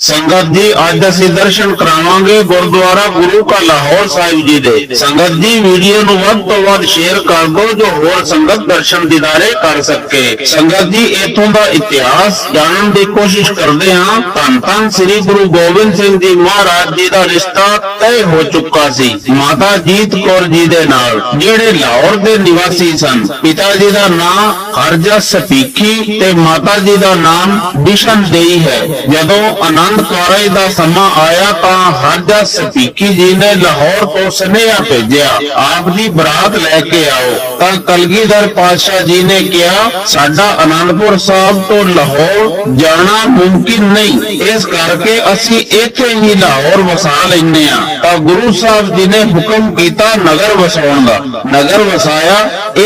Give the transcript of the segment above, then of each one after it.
ਸੰਗਤ ਜੀ, ਅੱਜ ਅਸੀਂ ਦਰਸ਼ਨ ਕਰਾਵਾਂਗੇ ਗੁਰਦੁਆਰਾ ਗੁਰੂ ਕਾ ਲਾਹੌਰ ਸਾਹਿਬ ਜੀ ਦੇ। ਸੰਗਤ ਜੀ, ਵੀਡੀਓ ਨੂੰ ਵੱਧ ਤੋਂ ਵੱਧ ਸ਼ੇਅਰ ਕਰ ਦਿਓ, ਜੋ ਹੋਰ ਸੰਗਤ ਦਰਸ਼ਨ ਦਿਦਾਰੇ ਕਰ ਸਕੇ। ਸੰਗਤ ਜੀ, ਇਥੋਂ ਦਾ ਇਤਿਹਾਸ ਜਾਣਨ ਦੀ ਕੋਸ਼ਿਸ਼ ਕਰਦੇ ਹਾਂ। ਧੰਨ ਧੰਨ ਸ੍ਰੀ ਗੁਰੂ ਗੋਬਿੰਦ ਸਿੰਘ ਜੀ ਮਹਾਰਾਜ ਜੀ ਦਾ ਰਿਸ਼ਤਾ ਤੈਅ ਹੋ ਚੁੱਕਾ ਸੀ। ਮਾਤਾ ਜੀਤ ਕੌਰ ਜੀ ਦੇ ਨਾਲ, ਜਿਹੜੇ ਲਾਹੌਰ ਦੇ ਨਿਵਾਸੀ ਸਨ। ਪਿਤਾ ਜੀ ਦਾ ਨਾਮ ਹਰਜਾ ਸਪੀਕੀ ਤੇ ਮਾਤਾ ਜੀ ਦਾ ਨਾਮ ਬਿਸ਼ਨ ਦੇਈ ਹੈ। ਜਦੋਂ ਆਨੰਦ ਕਾਰਜ ਦਾ ਸਮਾਂ ਆਇਆ ਤਾਂ ਹਰਜਾ ਸਪੀਖੀ ਜੀ ਨੇ ਲਾਹੌਰ ਤੋਂ ਸੁਨੇਹਾ ਭੇਜਿਆ, ਆਪ ਦੀ ਬਰਾਤ ਲੈ ਕੇ ਆਓ। ਤਾਂ ਕਲਗੀਧਰ ਪਾਤਸ਼ਾਹ ਜੀ ਨੇ ਕਿਹਾ, ਸਾਡਾ ਅਨੰਦਪੁਰ ਸਾਹਿਬ ਤੋਂ ਲਾਹੌਰ ਜਾਣਾ ਮੁਮਕਿਨ ਨਹੀਂ। ਇਸ ਕਰਕੇ ਅਸੀਂ ਇੱਥੇ ਹੀ ਲਾਹੌਰ ਵਸਾ ਲੈਨੇ ਆ ਤਾਂ ਗੁਰੂ ਸਾਹਿਬ ਜੀ ਨੇ ਹੁਕਮ ਕੀਤਾ ਨਗਰ ਵਸਾਉਣ ਦਾ। ਨਗਰ ਵਸਾਇਆ।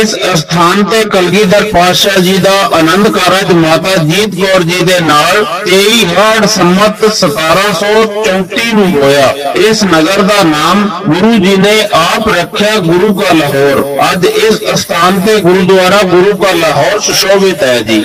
ਇਸ ਸਥਾਨ ਤੇ ਕਲਗੀਧਰ ਪਾਤਸ਼ਾਹ ਜੀ ਦਾ ਆਨੰਦ ਕਾਰਜ ਮਾਤਾ ਜੀਤ ਕੌਰ ਜੀ ਦੇ ਨਾਲ 23 ਹਾੜ ਸੰਮਤ 1734 ਨੂੰ ਹੋਇਆ। ਇਸ ਨਗਰ ਦਾ ਨਾਮ ਗੁਰੂ ਜੀ ਨੇ ਆਪ ਰੱਖਿਆ ਗੁਰੂ ਕਾ ਲਾਹੌਰ। ਅੱਜ ਇਸ ਸਥਾਨ ਤੇ ਗੁਰਦੁਆਰਾ ਗੁਰੂ ਕਾ ਲਾਹੌਰ ਸੁਸ਼ੋਭਿਤ ਹੈ ਜੀ।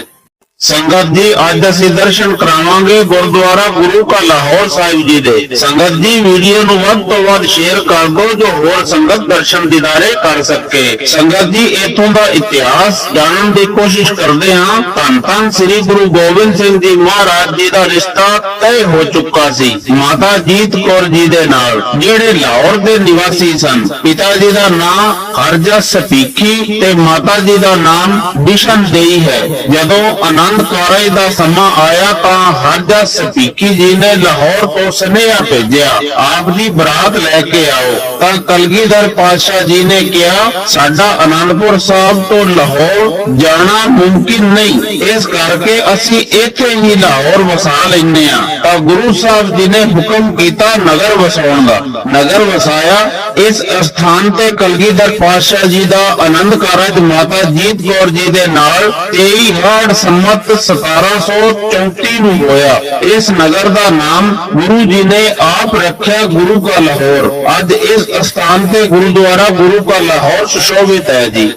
ਸੰਗਤ ਜੀ, ਅੱਜ ਅਸੀਂ ਦਰਸ਼ਨ ਕਰਾਵਾਂਗੇ ਗੁਰਦੁਆਰਾ ਗੁਰੂ ਕਾ ਲਾਹੌਰ ਸਾਹਿਬ ਜੀ ਦੇ। ਸੰਗਤ ਜੀ, ਵੀਡੀਓ ਨੂੰ ਵੱਧ ਤੋਂ ਵੱਧ ਸ਼ੇਅਰ ਕਰ ਦਿਓ, ਜੋ ਹੋਰ ਸੰਗਤ ਦਰਸ਼ਨ ਦਿਦਾਰੇ ਕਰ ਸਕੇ। ਸੰਗਤ ਜੀ, ਇਥੋਂ ਦਾ ਇਤਿਹਾਸ ਜਾਣਨ ਦੀ ਕੋਸ਼ਿਸ਼ ਕਰਦੇ ਹਾਂ। ਧੰਨ ਧੰਨ ਸ੍ਰੀ ਗੁਰੂ ਗੋਬਿੰਦ ਸਿੰਘ ਜੀ ਮਹਾਰਾਜ ਜੀ ਦਾ ਰਿਸ਼ਤਾ ਤੈਅ ਹੋ ਚੁੱਕਾ ਸੀ। ਮਾਤਾ ਜੀਤ ਕੌਰ ਜੀ ਦੇ ਨਾਲ, ਜਿਹੜੇ ਲਾਹੌਰ ਦੇ ਨਿਵਾਸੀ ਸਨ। ਪਿਤਾ ਜੀ ਦਾ ਨਾਮ ਹਰਜਾ ਸਪੀਕੀ ਤੇ ਮਾਤਾ ਜੀ ਦਾ ਨਾਮ ਬਿਸ਼ਨ ਦੇਈ ਹੈ। ਜਦੋਂ ਆਨੰਦ ਕਾਰਜ ਦਾ ਸਮਾਂ ਆਇਆ ਤਾਂ ਹਾਜਾ ਸਪੀਕੀ ਜੀ ਨੇ ਲਾਹੌਰ ਤੋਂ ਸੁਨੇਹਾ ਭੇਜਿਆ, ਆਪ ਦੀ ਬਰਾਤ ਲੈ ਕੇ ਆਓ। ਤਾਂ ਕਲਗੀਧਰ ਪਾਤਸ਼ਾਹ ਜੀ ਨੇ ਕਿਹਾ, ਸਾਡਾ ਆਨੰਦਪੁਰ ਸਾਹਿਬ ਤੋਂ ਲਾਹੌਰ ਜਾਣਾ ਮੁਮਕਿਨ ਨਹੀਂ। ਇਸ ਕਰਕੇ ਅਸੀਂ ਇੱਥੇ ਹੀ ਲਾਹੌਰ ਵਸਾ ਲੈਨੇ ਆ ਤਾਂ ਗੁਰੂ ਸਾਹਿਬ ਜੀ ਨੇ ਹੁਕਮ ਕੀਤਾ ਨਗਰ ਵਸਾਉਣ ਦਾ। ਨਗਰ ਵਸਾਇਆ। ਇਸ ਸਥਾਨ ਤੇ ਕਲਗੀਧਰ ਪਾਤਸ਼ਾਹ ਜੀ ਦਾ ਆਨੰਦ ਕਾਰਜ ਮਾਤਾ ਜੀਤ ਕੌਰ ਜੀ ਦੇ ਨਾਲ 23 ਹਾੜ ਸੰਮਤ 1734 ਨੂੰ ਹੋਇਆ। ਇਸ ਨਗਰ ਦਾ ਨਾਮ ਗੁਰੂ ਜੀ ਨੇ ਆਪ ਰੱਖਿਆ ਗੁਰੂ ਕਾ ਲਾਹੌਰ। ਅੱਜ ਇਸ ਸਥਾਨ ਤੇ ਗੁਰਦੁਆਰਾ ਗੁਰੂ ਕਾ ਲਾਹੌਰ ਸੁਸ਼ੋਭਿਤ ਹੈ ਜੀ।